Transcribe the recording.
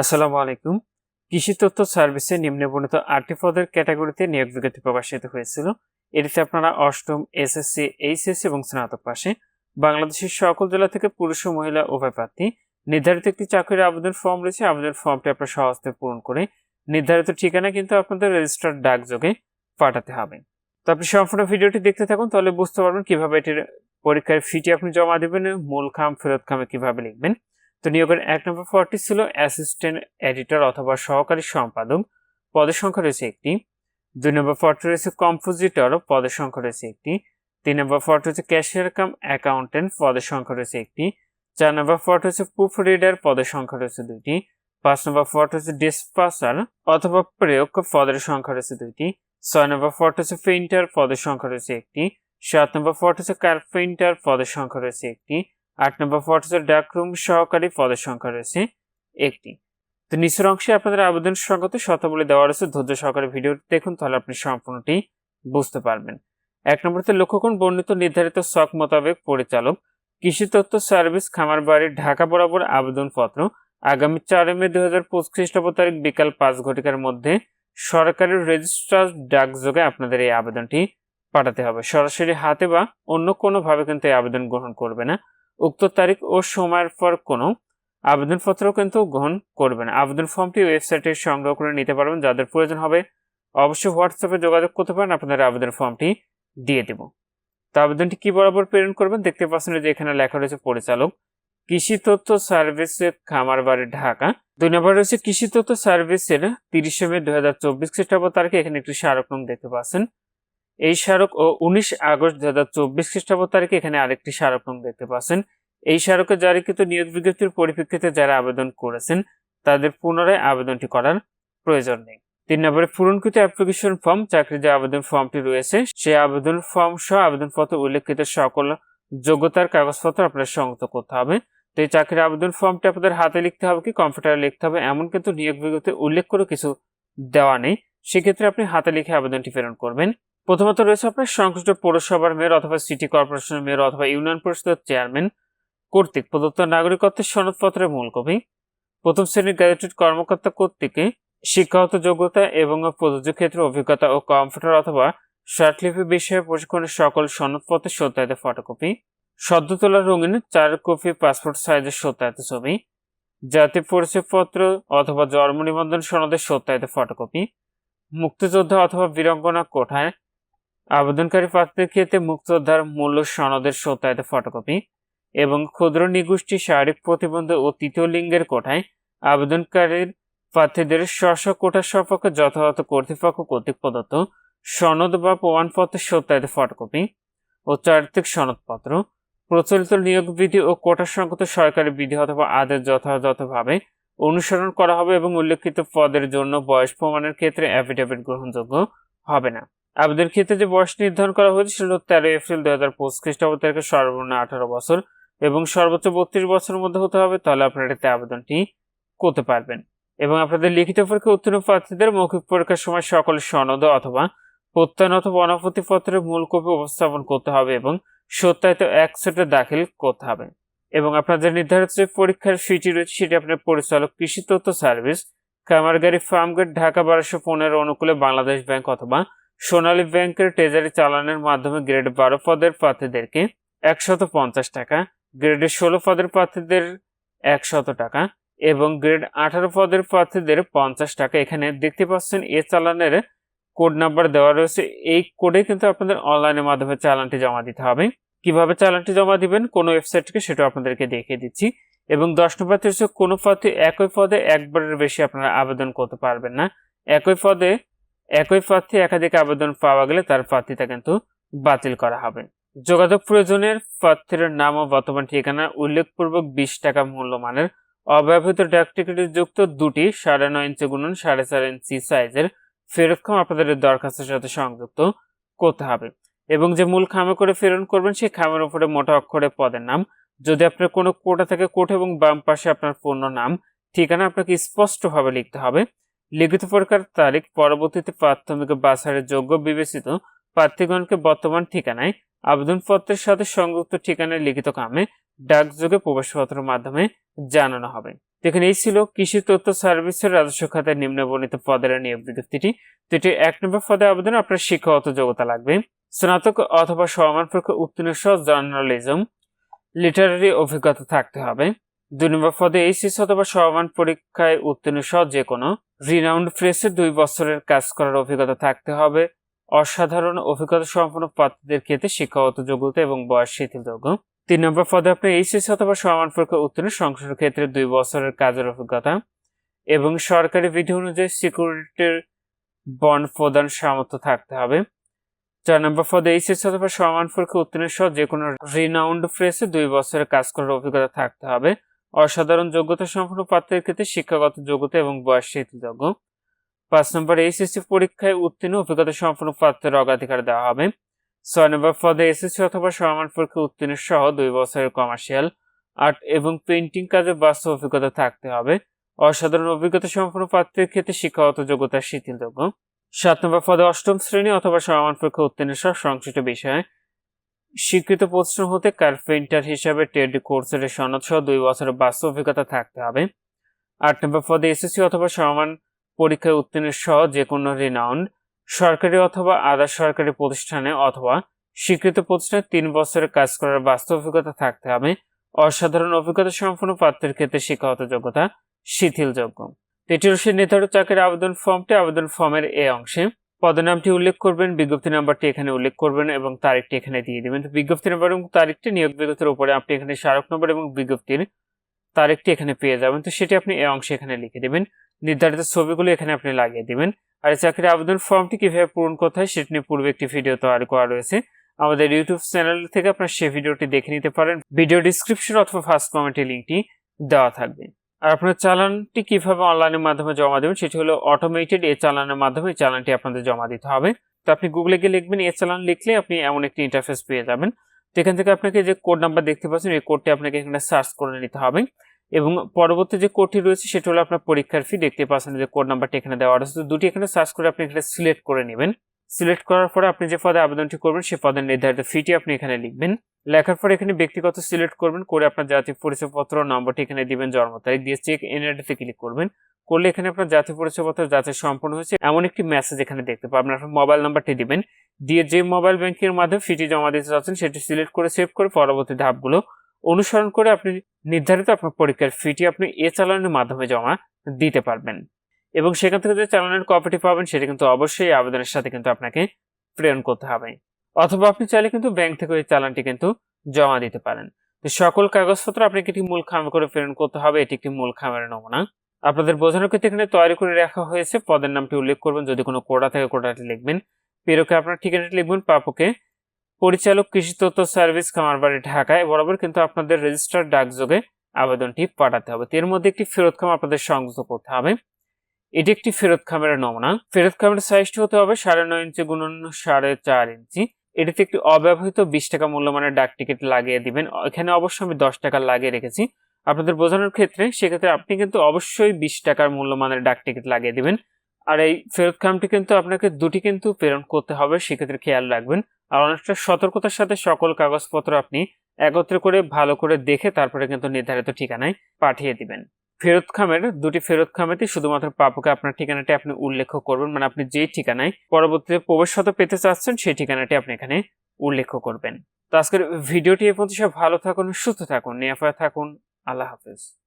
আসসালামু আলাইকুম। কৃষি তথ্য সার্ভিসে নিম্নবর্ণিত আটটি পদের ক্যাটাগরিতে নিয়োগ বিজ্ঞপ্তি প্রকাশিত হয়েছিল। এটিতে আপনারা অষ্টম, এসএসসি, এইচএসসি এবং স্নাতক পাশে। বাংলাদেশের সকল জেলা থেকে পুরুষ ও মহিলা উভয় প্রার্থী। নির্ধারিত একটি চাকরির আবেদন ফর্ম রয়েছে। আবেদন ফর্মটি আপনার সহজতে পূরণ করে নির্ধারিত ঠিকানা কিন্তু আপনাদের রেজিস্টার ডাকযোগে পাঠাতে হবে। তো আপনি সম্পূর্ণ ভিডিওটি দেখতে থাকুন, তাহলে বুঝতে পারবেন কীভাবে এটির পরীক্ষার ফিটি আপনি জমা দেবেন, মূল খাম, ফেরত খামে কীভাবে লিখবেন। তো নিয়োগের এক নম্বর পদটি ছিল অ্যাসিস্ট্যান্ট এডিটর অথবা সহকারী সম্পাদক, পদের সংখ্যা রয়েছে একটি। দুই নম্বর পদটি রয়েছে কম্পোজিটর পদের সংখ্যা রয়েছে একটি। তিন নম্বর পদটি হচ্ছে ক্যাশিয়ার কাম অ্যাকাউন্টেন্ট পদের সংখ্যা রয়েছে একটি। চার নম্বর পদটি হচ্ছে প্রুফ রিডার পদের সংখ্যা রয়েছে দুইটি। পাঁচ নম্বর পদটি হচ্ছে ডিসপাসার অথবা প্রয়োগ, পদের সংখ্যা রয়েছে দুইটি। ছয় নম্বর পদটি হচ্ছে পেইন্টার পদের সংখ্যা রয়েছে একটি। সাত নম্বর পদটি হচ্ছে কার্পেন্টার পদের সংখ্যা রয়েছে একটি। আট নম্বর পদ হচ্ছে ডাকরুম সহকারী পদের সংখ্যা রয়েছে একটি। তো নিচের অংশে আপনাদের আবেদন সংগত শতাবলী দেওয়া রয়েছে, ধৈর্য সহকারে ভিডিও দেখুন, তাহলে আপনি সম্পূর্ণটি বুঝতে পারবেন। এক নম্বরতে লক্ষ্য করুন, বর্ণিত নির্ধারিত শখ মোতাবেক পরিচালক, কৃষি তথ্য সার্ভিস খামার বাড়ি ঢাকা বরাবর আবেদনপত্র, আগামী চার মে দুই হাজার পঁচিশ খ্রিস্টাব্দ তারিখ বিকাল পাঁচ ঘটিকার মধ্যে সরকারি রেজিস্ট্রার ডাকযোগে আপনাদের এই আবেদনটি পাঠাতে হবে। সরাসরি হাতে বা অন্য কোনোভাবে কিন্তু এই আবেদন গ্রহণ করবে না। উক্ত তারিখ ও সময়ের পর কোনো আবেদনপত্র কিন্তু গ্রহণ করবে না। আবেদন ফর্মটি ওয়েবসাইটে সংগ্রহ করে নিতে পারবেন। যাদের প্রয়োজন হবে অবশ্যই হোয়াটসঅ্যাপে যোগাযোগ করতে পারেন। আপনাদের আবেদন ফর্মটি দিয়ে দেব। তো আবেদনটি কি বরাবর প্রেরণ করবেন? দেখতে পাচ্ছেন যে এখানে লেখা রয়েছে, পরিচালক, কৃষি তথ্য সার্ভিস খামার বাড়ি ঢাকা। দুই নম্বর রয়েছে, কৃষি তথ্য সার্ভিসের তিরিশে মে দু হাজার চব্বিশ খ্রিস্টাব্দ তারিখে এখানে একটি স্মারক দেখতে পাচ্ছেন। এই স্মারক ও উনিশ আগস্ট দু হাজার চব্বিশ খ্রিস্টাব্দ তারিখে এখানে আরেকটি স্মারক নং দেখতে পাচ্ছেন। এই স্মারকে জারিকৃত নিয়োগ বিজ্ঞপ্তির পরিপ্রেক্ষিতে যারা আবেদন করেছেন, তাদের পুনরায় আবেদনটি করার প্রয়োজন নেই। তিন নম্বরে, পূরণকৃত অ্যাপ্লিকেশন ফর্ম, চাকরির যে আবেদন ফর্মটি রয়েছে, সেই আবেদন ফর্ম সহ আবেদনপত্র উল্লেখিত সকল যোগ্যতার কাগজপত্র আপনার সংযুক্ত করতে হবে। তো এই চাকরির আবেদন ফর্মটি আপনাদের হাতে লিখতে হবে কি, কম্পিউটারে লিখতে হবে, এমন কিন্তু নিয়োগ বিজ্ঞপ্তি উল্লেখ করে কিছু দেওয়া নেই। সেক্ষেত্রে আপনি হাতে লিখে আবেদনটি প্রেরণ করবেন। প্রথমত রয়েছে আপনার সংশ্লিষ্ট পৌরসভার মেয়র অথবা সিটি কর্পোরেশনের মেয়র অথবা ইউনিয়ন পরিষদের চেয়ারম্যান, কর্তৃক প্রদত্ত নাগরিকত্বের সনদপত্রের মূল কপি, প্রথম শ্রেণির গ্র্যাজুয়েট কর্মকর্তা কর্তৃক শিক্ষাগত যোগ্যতা এবং প্রযোজ্য ক্ষেত্রে অভিজ্ঞতা ও কম্পিউটার অথবা শার্টলিপি বিষয়ে প্রশিক্ষণের সকল সনদপত্রের সত্যায়িত ফটোকপি, সদ্য তোলা রঙিন চার কপি পাসপোর্ট সাইজের সত্যায়িত ছবি, জাতীয় পরিচয়পত্র অথবা জন্ম নিবন্ধন সনদের সত্যায়িত ফটোকপি, মুক্তিযোদ্ধা অথবা বীরঙ্গনা কোঠায় আবেদনকারী প্রার্থীর ক্ষেত্রে মুক্তিযোদ্ধার মূল্য সনদের সত্যায়িত ফটোকপি এবং ক্ষুদ্র নিগোষ্ঠী শারীরিক প্রতিবন্ধ ও তৃতীয় লিঙ্গের কোঠায় আবেদনকারীর প্রার্থীদের স্ব কোটার সপক্ষে যথাযথ কর্তৃপক্ষ কর্তৃক প্রদত্ত সনদ বা প্রমাণপত্রের সত্যায়িত ফটোকপি ও চারিত্রিক সনদপত্র, প্রচলিত নিয়োগ বিধি ও কোটা সংগত সরকারি বিধি অথবা আদেশ যথাযথভাবে অনুসরণ করা হবে এবং উল্লেখিত পদের জন্য বয়স প্রমাণের ক্ষেত্রে অ্যাফিডেভিট গ্রহণযোগ্য হবে না। আবেদনের ক্ষেত্রে যে বয়স নির্ধারণ করা হয়েছে সেটা তেরো এপ্রিল দুই হাজার পঁচিশ খ্রিস্টাব্দ থেকে সর্বনিম্ন আঠারো বছর এবং সর্বোচ্চ বত্রিশ বছরের মধ্যে হতে হবে, তাহলে আপনারা এটাতে আবেদনটি করতে পারবেন। এবং আপনাদের লিখিত পরীক্ষা উত্তীর্ণ প্রার্থীদের মৌখিক পরীক্ষার সময় সকলের সনদ অথবা প্রত্যয়ন অথবা অনাপত্তি পত্রের মূল কপি উপস্থাপন করতে হবে এবং সত্যায়িত এক সেটে দাখিল করতে হবে। এবং আপনাদের নির্ধারিত যে পরীক্ষার ফিটি রয়েছে সেটি আপনার পরিচালক কৃষি তথ্য সার্ভিস, কামারগাড়ি, ফার্মগেট, ঢাকা বারোশো পনেরো অনুকূলে বাংলাদেশ ব্যাংক অথবা সোনালী ব্যাংকের ট্রেজারি চালানের মাধ্যমে গ্রেড বারো পদের প্রার্থীদেরকে একশত পঞ্চাশ টাকা গ্রেডের ষোলো পদের প্রার্থীদের একশত টাকা এবং গ্রেড আঠারো পদের প্রার্থীদের পঞ্চাশ টাকা। এখানে দেখতে পাচ্ছেন এ চালানের কোড নাম্বার দেওয়া রয়েছে। এই কোডে কিন্তু আপনাদের অনলাইনের মাধ্যমে চালানটি জমা দিতে হবে। কীভাবে চালানটি জমা দিবেন? কোনো ওয়েবসাইট থেকে সেটা আপনাদেরকে দেখিয়ে দিচ্ছি। এবং দশ নম্বর হচ্ছে কোনো প্রার্থী একই পদে একবারের বেশি আপনারা আবেদন করতে পারবেন না। একই পদে একই প্রার্থী একাধিক আবেদন পাওয়া গেলে তার প্রার্থীতা কিন্তু বাতিল করা হবে। যোগাযোগ প্রয়োজনের প্রার্থীর নাম ও বর্তমান ঠিকানা উল্লেখপূর্বক বিশ টাকা মূল্যমানের অব্যবহৃত ডাক টিকিট যুক্ত দুটি সাড়ে নয় ইঞ্চি গুণন সাড়ে চার ইঞ্চি সাইজের ফেরতক্ষম আপনাদের দরখাস্তের সাথে সংযুক্ত করতে হবে। এবং যে মূল খামে করে প্রেরণ করবেন সেই খামের উপরে মোটা অক্ষরে পদের নাম। যদি আপনার কোনো কোটা থেকে কোট এবং বাম পাশে আপনার পূর্ণ নাম, ঠিকানা আপনাকে স্পষ্টভাবে লিখতে হবে। লিখিত পরীক্ষার তারিখ পরবর্তীতে প্রাথমিক বাছাইয়ের যোগ্য বিবেচিত প্রার্থীগণকে বর্তমান ঠিকানায় আবেদনপত্রের সাথে সংযুক্ত ঠিকানায় লিখিত কামে ডাকযোগে প্রবেশপত্রের মাধ্যমে জানানো হবে। তো এখানে এই ছিল কৃষি তথ্য সার্ভিসের রাজস্ব খাতের নিম্নবর্ণিত পদের নিয়োগ বিজ্ঞপ্তিটি। এটি এক নম্বর পদে আবেদন আপনার শিক্ষাগত যোগ্যতা লাগবে। স্নাতক অথবা সমান পরীক্ষা উত্তীর্ণ সহ জার্নালিজম লিটারারি অভিজ্ঞতা থাকতে হবে। দুই নম্বর পদে এইচএস অথবা সমান পরীক্ষায় উত্তীর্ণ সহ যে কোনো রিনাউন্ড প্রেসে দুই বছরের কাজ করার অভিজ্ঞতা থাকতে হবে। অসাধারণ অভিজ্ঞতা সম্পন্ন প্রার্থীদের ক্ষেত্রে শিক্ষাগত যোগ্যতা এবং বয়স শিথিলযোগ্য তিন নম্বর পদে আপনি এইচএস অথবা সমান পরীক্ষা উত্তীর্ণ সংসদের ক্ষেত্রে দুই বছরের কাজের অভিজ্ঞতা এবং সরকারি বিধি অনুযায়ী সিকিউরিটির বন্ড প্রদান সামর্থ্য থাকতে হবে। চার নম্বর পদে এইচএস অথবা সমান পরীক্ষা উত্তীর্ণ সহ যে কোনো রিনাউন্ড ফ্রেসে দুই বছরের কাজ করার অভিজ্ঞতা থাকতে হবে। অসাধারণ যোগ্যতা সম্পন্ন প্রার্থীর ক্ষেত্রে শিক্ষাগত যোগ্যতা এবং বয়স শিথিলযোগ্য পাঁচ নম্বর এইচএসসি পরীক্ষায় উত্তীর্ণ অভিজ্ঞতা সম্পন্ন প্রার্থীর অগ্রাধিকার দেওয়া হবে। ছয় নম্বর পদে এসএসসি অথবা সমান পরীক্ষা উত্তীর্ণ সহ দুই বছরের কমার্শিয়াল আর্ট এবং পেন্টিং কাজে বাস্তব অভিজ্ঞতা থাকতে হবে। অসাধারণ অভিজ্ঞতা সম্পন্ন প্রার্থীর ক্ষেত্রে শিক্ষাগত যোগ্যতা শিথিলযোগ্য সাত নম্বর পদে অষ্টম শ্রেণি অথবা সমান পরীক্ষা উত্তীর্ণ সহ সংশ্লিষ্ট বিষয়ে স্বীকৃত প্রতিষ্ঠান হতে কার্পেন্টার হিসাবে ট্রেড কোর্সের সনদ সহ দুই বছরের বাস্তব অভিজ্ঞতা থাকতে হবে। আট নম্বর পদে এসএসসি অথবা সমান পরীক্ষায় উত্তীর্ণ সহ যে কোনো রিনাউন্ড সরকারি অথবা আধা সরকারি প্রতিষ্ঠানে অথবা স্বীকৃত প্রতিষ্ঠানে তিন বছরের কাজ করার বাস্তব অভিজ্ঞতা থাকতে হবে। অসাধারণ অভিজ্ঞতা সম্পন্ন প্রার্থীর ক্ষেত্রে শিক্ষাগত যোগ্যতা শিথিলযোগ্য। তৃতীয় নির্ধারিত চাকরির আবেদন ফর্মটি আবেদন ফর্মের এ অংশে। পদনামটি উল্লেখ করবেন, বিজ্ঞপ্তি নাম্বারটি এখানে উল্লেখ করবেন এবং তারিখটি এখানে দিয়ে দিবেন। বিজ্ঞপ্তি নাম্বার এবং তারিখটি নিয়োগ বিজ্ঞপ্তির উপরে আপনি এখানে স্মারক নম্বর এবং বিজ্ঞপ্তির তারিখটি এখানে পেয়ে যাবেন। তো সেটি আপনি এই অংশে এখানে লিখে দিবেন। নির্ধারিত ছবিগুলো এখানে আপনি লাগিয়ে দিবেন। আর চাকরির আবেদন ফর্মটি কীভাবে পূরণ করতে হয় সেটি নিয়ে পূর্বে একটি ভিডিও তৈরি করা রয়েছে। আমাদের ইউটিউব চ্যানেল থেকে আপনার সেই ভিডিওটি দেখে নিতে পারেন। ভিডিও ডিসক্রিপশন অথবা ফার্স্ট কমেন্টে লিঙ্কটি দেওয়া থাকবে। আর আপনার চালানটি কীভাবে অনলাইনের মাধ্যমে জমা দেবেন সেটি হলো অটোমেটেড এ চালানের মাধ্যমে চালানটি আপনাদের জমা দিতে হবে। তো আপনি গুগলে গিয়ে লিখবেন, এ চালান লিখলে আপনি এমন একটি ইন্টারফেস পেয়ে যাবেন। তো এখান থেকে আপনাকে যে কোড নাম্বার দেখতে পাচ্ছেন, এই কোডটি আপনাকে এখানে সার্চ করে নিতে হবে। এবং পরবর্তী যে কোডটি রয়েছে, সেটা হলো আপনার পরীক্ষার ফি দেখতে পাচ্ছেন যে কোড নাম্বারটি এখানে দেওয়া আছে তো দুটি এখানে সার্চ করে আপনি এখানে সিলেক্ট করে নেবেন। সিলেক্ট করার পরে আপনি যে পদে আবেদনটি করবেন সেই পদের নির্ধারিত ফিটি আপনি এখানে লিখবেন। লেখার পরে এখানে ব্যক্তিগত সিলেক্ট করবেন, করে আপনার জাতীয় পরিচয়পত্র, নম্বরটি এখানে দিবেন, জন্ম তারিখ দিয়ে চেক এনআরডিতে ক্লিক করবেন। করলে এখানে আপনার জাতীয় পরিচয়পত্র যাচাই সম্পন্ন হয়েছে। এমন একটি মেসেজ এখানে দেখতে পাবেন। আপনার মোবাইল নাম্বারটি দিবেন। দিয়ে যে মোবাইল ব্যাংকের মাধ্যমে ফিটি জমা দিতে চাচ্ছেন, সেটি সিলেক্ট করে সেভ করে পরবর্তী ধাপগুলো অনুসরণ করে আপনি নির্ধারিত আপনার পরীক্ষার ফিটি আপনি এ চালানোর মাধ্যমে জমা দিতে পারবেন। এবং সেখান থেকে যে চালানের কপিটি পাবেন, সেটা কিন্তু অবশ্যই আবেদনের সাথে কিন্তু আপনাকে প্রেরণ করতে হবে। অথবা আপনি চাইলে কিন্তু ব্যাংক থেকে ওই চালানটি কিন্তু জমা দিতে পারেন। তো সকল কাগজপত্র আপনাকে একটি মূল খামে করে প্রেরণ করতে হবে, এটি একটি মূল খামের নমুনা। আপনাদের বোঝানোর ক্ষেত্রে এখানে তৈরি করে রাখা হয়েছে, পদের নামটি উল্লেখ করবেন, যদি কোনো কোডা থেকে কোডাটি লিখবেন। পেরোকে আপনার ঠিকানাটি লিখবেন, পাপকে। পরিচালক কৃষি তথ্য সার্ভিস, খামারবাড়ি ঢাকায় বরাবর কিন্তু আপনাদের রেজিস্টার ডাকযোগে আবেদনটি পাঠাতে হবে। এর মধ্যে একটি ফেরত খাম আপনাদের সংযুক্ত করতে হবে। এটি একটি ফেরত খামের নমুনা। ফেরত খামের সাইজটি হতে হবে সাড়ে নয় ইঞ্চি গুণন সাড়ে চার ইঞ্চি। এটিতে একটি অব্যবহৃত বিশ টাকা মূল্যমানের ডাক টিকিট লাগিয়ে দিবেন। এখানে অবশ্যই আমি দশ টাকা লাগিয়ে রেখেছি। আপনাদের বোঝানোর ক্ষেত্রে সেক্ষেত্রে আপনি কিন্তু অবশ্যই বিশ টাকার মূল্যমানের ডাক টিকিট লাগিয়ে দিবেন। আর এই ফেরত খামটি কিন্তু আপনাকে দুটি কিন্তু প্রেরণ করতে হবে, সেক্ষেত্রে খেয়াল রাখবেন। আর অনেকটা সতর্কতার সাথে সকল কাগজপত্র আপনি একত্রে করে, ভালো করে দেখে তারপরে কিন্তু নির্ধারিত ঠিকানায় পাঠিয়ে দিবেন। ফেরত খামের, দুটি ফেরত খামেতে শুধুমাত্র প্রাপকে আপনার ঠিকানাটি আপনি উল্লেখ করবেন মানে আপনি যেই ঠিকানায় পরবর্তীতে প্রবেশত পেতে চাচ্ছেন, সেই ঠিকানাটি আপনি এখানে উল্লেখ করবেন। তো আজকের ভিডিওটি এ পর্যন্ত সব ভালো থাকুন, সুস্থ থাকুন, নিরাপদে থাকুন, আল্লাহ হাফেজ।